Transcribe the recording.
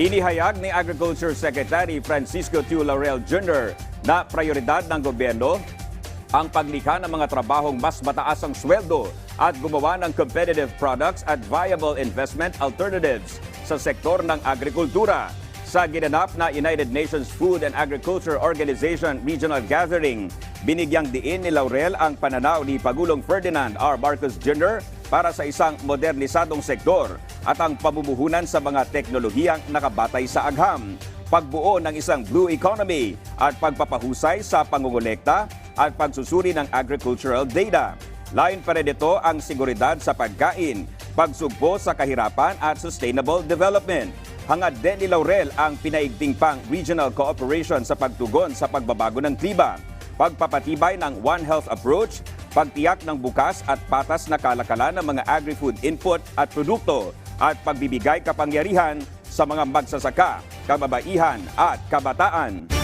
Inihayag ni Agriculture Secretary Francisco Tiu Laurel Jr. na prioridad ng gobyerno ang paglikha ng mga trabahong mas mataas ang sweldo at gumawa ng competitive products at viable investment alternatives sa sektor ng agrikultura. Sa ginanap na United Nations Food and Agriculture Organization Regional Gathering, binigyang diin ni Laurel ang pananaw ni Pagulong Ferdinand R. Marcos Jr. para sa isang modernisadong sektor at ang pamumuhunan sa mga teknolohiyang nakabatay sa agham pagbuo ng isang blue economy at pagpapahusay sa pangungulekta at pagsusuri ng agricultural data. Lain pa rin ito ang seguridad sa pagkain, pagsugpo sa kahirapan at sustainable development. Hangad din ni Laurel ang pinaigting pang regional cooperation sa pagtugon sa pagbabago ng klima, pagpapatibay ng One Health approach, pagtiyak ng bukas at patas na kalakalan ng mga agri-food input at produkto, at pagbibigay kapangyarihan sa mga magsasaka, kababaihan at kabataan.